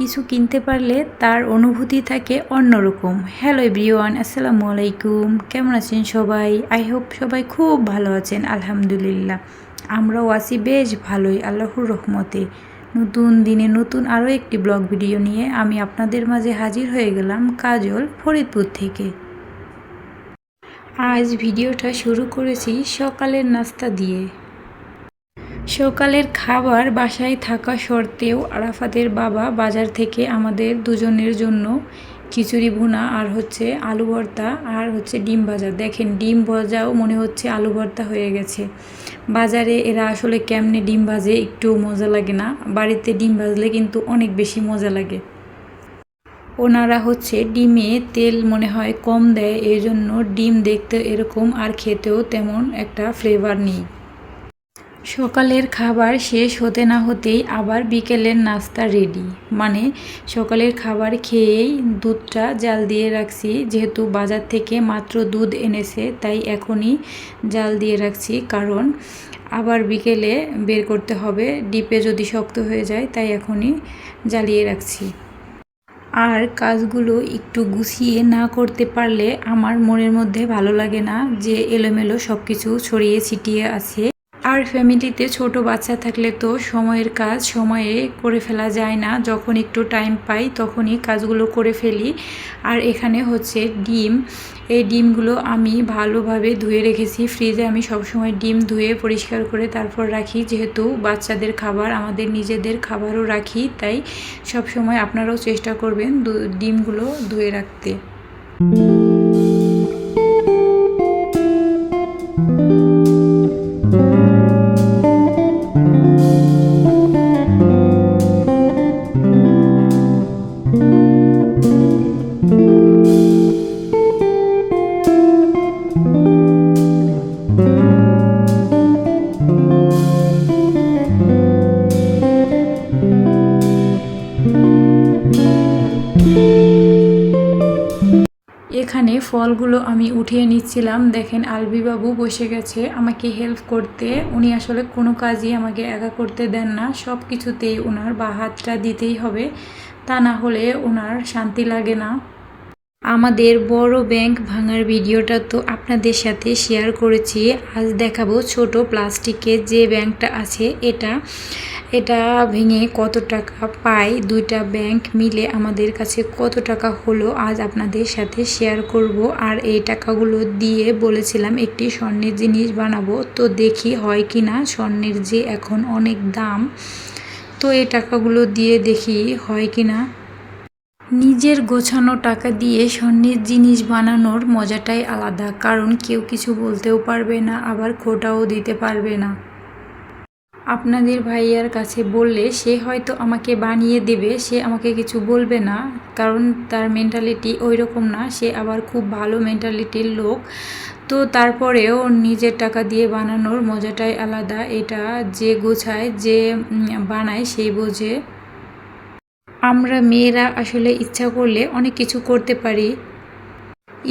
কিছু কিনতে পারলে তার অনুভূতি থাকে অন্যরকম। হ্যালো এভরিওয়ান আসসালামু আলাইকুম। কেমন আছেন সবাই? আই হোপ সবাই খুব ভালো আছেন, আলহামদুলিল্লাহ। আমরাও আছি বেশ ভালোই, আল্লাহর রহমতে। নতুন দিনে নতুন আরও একটি ব্লগ ভিডিও নিয়ে আমি আপনাদের মাঝে হাজির হয়ে গেলাম কাজল ফরিদপুর থেকে। আজ ভিডিওটা শুরু করেছি সকালের নাস্তা দিয়ে। সকালের খাবার বাসায় থাকা সত্ত্বেও আরাফাতের বাবা বাজার থেকে আমাদের দুজনের জন্য খিচুড়ি ভুনা, আর হচ্ছে আলু ভর্তা, আর হচ্ছে ডিম ভাজা। দেখেন, ডিম ভাজাও মনে হচ্ছে আলু ভর্তা হয়ে গেছে। বাজারে এরা আসলে কেমনে ডিম ভাজে একটু মজা লাগে না। বাড়িতে ডিম ভাজলে কিন্তু অনেক বেশি মজা লাগে। ওনারা হচ্ছে ডিমে তেল মনে হয় কম দেয় এই জন্য ডিম দেখতে এরকম আর খেতেও তেমন একটা ফ্লেভার নেই। সকালের খাবার শেষ হতে না হতেই আবার বিকেলের নাস্তা রেডি মানে সকালের খাবার খেয়েই দুধটা জাল দিয়ে রাখছি, যেহেতু বাজার থেকে মাত্র দুধ এনেছে, তাই এখনই জাল দিয়ে রাখছি, কারণ আবার বিকেলে বের করতে হবে, ডিপে যদি শক্ত হয়ে যায়, তাই এখনই জ্বালিয়ে রাখছি। আর কাজগুলো একটু গুছিয়ে না করতে পারলে আমার মনের মধ্যে ভালো লাগে না, যে এলোমেলো সব কিছু ছড়িয়ে ছিটিয়ে আছে। আর ফ্যামিলিতে ছোট বাচ্চা থাকলে তো সময়ের কাজ সময়ে করে ফেলা যায় না। যখন একটু টাইম পাই তখনই কাজগুলো করে ফেলি। আর এখানে হচ্ছে ডিম। এই ডিমগুলো আমি ভালোভাবে ধুয়ে রেখেছি। ফ্রিজে আমি সবসময় ডিম ধুয়ে পরিষ্কার করে তারপর রাখি। যেহেতু বাচ্চাদের খাবার, আমাদের নিজেদের খাবারও রাখি। তাই সবসময় আপনারাও চেষ্টা করবেন ডিমগুলো ধুয়ে রাখতে। এখানে ফলগুলো আমি উঠিয়ে নিচ্ছিলাম। দেখেন আলবিবাবু বসে গেছে আমাকে হেল্প করতে। উনি আসলে কোনো কাজই আমাকে একা করতে দেন না। সব কিছুতেই ওনার বা হাতটা দিতেই হবে। তা না হলে ওনার শান্তি লাগে না। আমাদের বড় ব্যাংক ভাঙার ভিডিওটা তো আপনাদের সাথে শেয়ার করেছি। আজ দেখাবো ছোট প্লাস্টিকের যে ব্যাংকটা আছে এটা। এটা ভেঙে কত টাকা পায় দুইটা ব্যাংক মিলে আমাদের কাছে কত টাকা হলো? আজ আপনাদের সাথে শেয়ার করব। আর এই টাকাগুলো দিয়ে বলেছিলাম একটি স্বর্ণের জিনিস বানাবো। তো দেখি হয় কি না স্বর্ণের যে এখন অনেক দাম। তো এই টাকাগুলো দিয়ে দেখি হয় কি না নিজের গোছানো টাকা দিয়ে স্বর্ণের জিনিস বানানোর মজাটাই আলাদা। কারণ কেউ কিছু বলতেও পারবে না, আবার খোটাও দিতে পারবে না। আপনাদের ভাইয়ার কাছে বললে সে হয়তো আমাকে বানিয়ে দেবে, সে আমাকে কিছু বলবে না। কারণ তার মেন্টালিটি ওই রকম না, সে আবার খুব ভালো মেন্টালিটির লোক। তো তারপরেও নিজের টাকা দিয়ে বানানোর মজাটাই আলাদা। এটা যে গোছায়, যে বানায় সেই বোঝে। আমরা মেয়েরা আসলে ইচ্ছা করলে অনেক কিছু করতে পারি।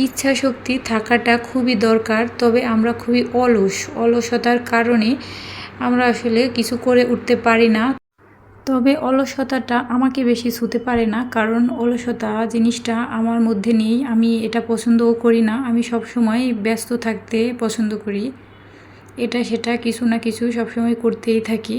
ইচ্ছা শক্তি থাকাটা খুবই দরকার, তবে আমরা খুবই অলস। অলসতার কারণে আমরা আসলে কিছু করে উঠতে পারি না। তবে অলসতাটা আমাকে বেশি ছুতে পারে না, কারণ অলসতা জিনিসটা আমার মধ্যে নেই। আমি এটা পছন্দও করি না। আমি সব সময় ব্যস্ত থাকতে পছন্দ করি। এটা সেটা কিছু না কিছু সবসময় করতেই থাকি।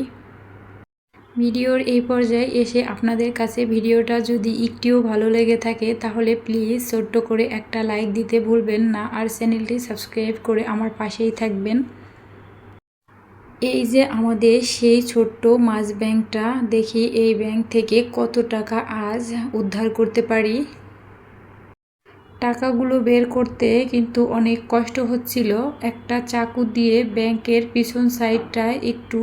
ভিডিওর এই পর্যায়ে এসে আপনাদের কাছে ভিডিওটা যদি একটিও ভালো লেগে থাকে, তাহলে প্লিজ ছোট্ট করে একটা লাইক দিতে ভুলবেন না। আর চ্যানেলটি সাবস্ক্রাইব করে আমার পাশেই থাকবেন। এই যে আমাদের সেই ছোট্ট মাছ ব্যাংকটা, দেখি এই ব্যাংক থেকে কত টাকা আজ উদ্ধার করতে পারি? টাকাগুলো বের করতে কিন্তু অনেক কষ্ট হচ্ছিল। একটা চাকু দিয়ে ব্যাংকের পিছন সাইডটা একটু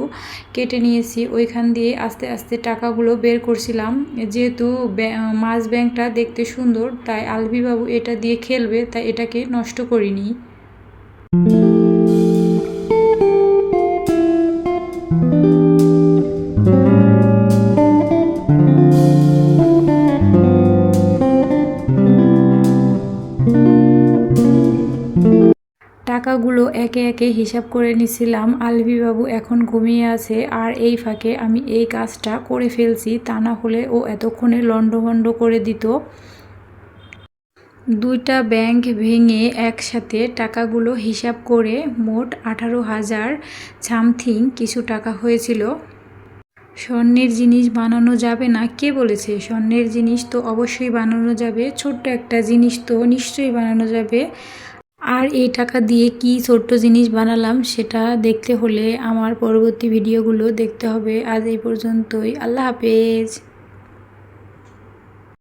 কেটে নিয়েছি। ওইখান দিয়ে আস্তে আস্তে টাকাগুলো বের করছিলাম। যেহেতু মাছ ব্যাংকটা দেখতে সুন্দর, তাই আলবিবাবু এটা দিয়ে খেলবে, তাই এটাকে নষ্ট করিনি। টাকাগুলো একে একে হিসাব করে নিছিলাম। আলভি বাবু এখন ঘুমিয়ে আছে আর এই ফাঁকে আমি এই কাজটা করে ফেলছি, তা না হলে ও এতক্ষণে লন্ডভন্ড করে দিত। দুইটা ব্যাংক ভেঙে একসাথে টাকাগুলো হিসাব করে মোট আঠারো হাজার সামথিং কিছু টাকা হয়েছিল। স্বর্ণের জিনিস বানানো যাবে না, কে বলেছে? স্বর্ণের জিনিস তো অবশ্যই বানানো যাবে, ছোট্ট একটা জিনিস তো নিশ্চয়ই বানানো যাবে। আর এই টাকা দিয়ে কি ছোট্ট জিনিস বানালাম সেটা দেখতে হলে আমার পরবর্তী ভিডিওগুলো দেখতে হবে। আজ এই পর্যন্তই। আল্লাহ হাফেজ।